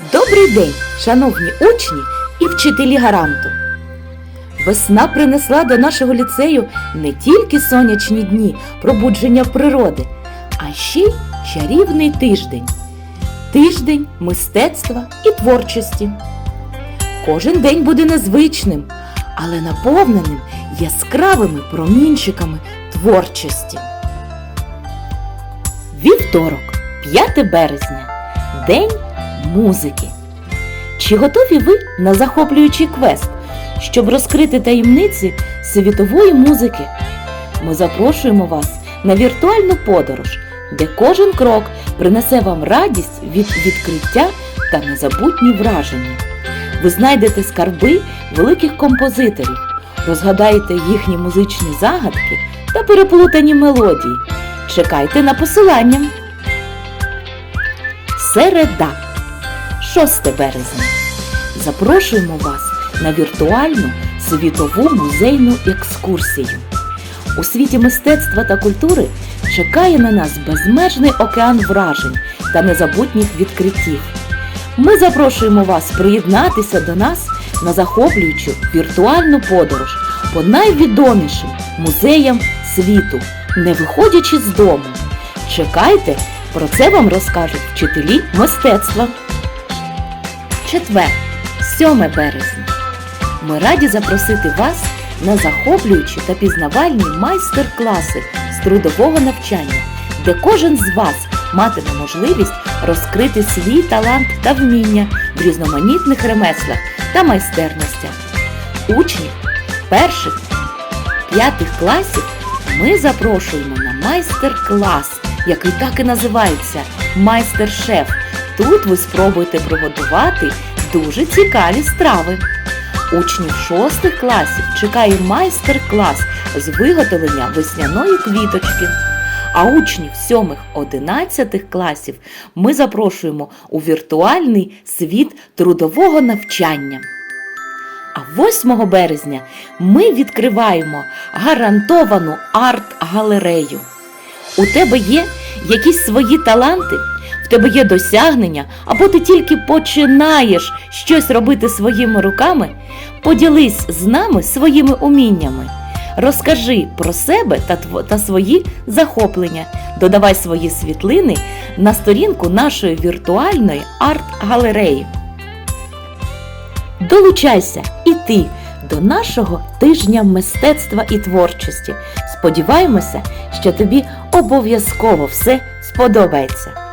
Добрий день, шановні учні і вчителі гаранту. Весна принесла до нашого ліцею не тільки сонячні дні пробудження природи, а ще й чарівний тиждень. Тиждень мистецтва і творчості. Кожен день буде незвичним, але наповненим яскравими промінчиками творчості. Вівторок, 5 березня. День музики. Чи готові ви на захоплюючий квест, щоб розкрити таємниці світової музики? Ми запрошуємо вас на віртуальну подорож, де кожен крок принесе вам радість від відкриття та незабутні враження. Ви знайдете скарби великих композиторів, розгадаєте їхні музичні загадки та переплутані мелодії. Чекайте на посилання. Середа, 6 березня. Запрошуємо вас на віртуальну світову музейну екскурсію. У світі мистецтва та культури чекає на нас безмежний океан вражень та незабутніх відкриттів. Ми запрошуємо вас приєднатися до нас на захоплюючу віртуальну подорож по найвідомішим музеям світу, не виходячи з дому. Чекайте, про це вам розкажуть вчителі мистецтва. Четвер, 7 березня. Ми раді запросити вас на захоплюючі та пізнавальні майстер-класи з трудового навчання, де кожен з вас матиме можливість розкрити свій талант та вміння в різноманітних ремеслах та майстерностях. Учнів перших п'ятих класів ми запрошуємо на майстер-клас, який так і називається майстер-шеф. Тут ви спробуєте приготувати дуже цікаві страви. Учнів шостих класів чекає майстер-клас з виготовлення весняної квіточки. А учнів сьомих одинадцятих класів ми запрошуємо у віртуальний світ трудового навчання. А 8 березня ми відкриваємо гарантовану арт-галерею. У тебе є якісь свої таланти, тебе є досягнення, або ти тільки починаєш щось робити своїми руками. Поділись з нами своїми уміннями. Розкажи про себе та, та свої захоплення. Додавай свої світлини на сторінку нашої віртуальної арт-галереї. Долучайся і ти до нашого тижня мистецтва і творчості. Сподіваємося, що тобі обов'язково все сподобається.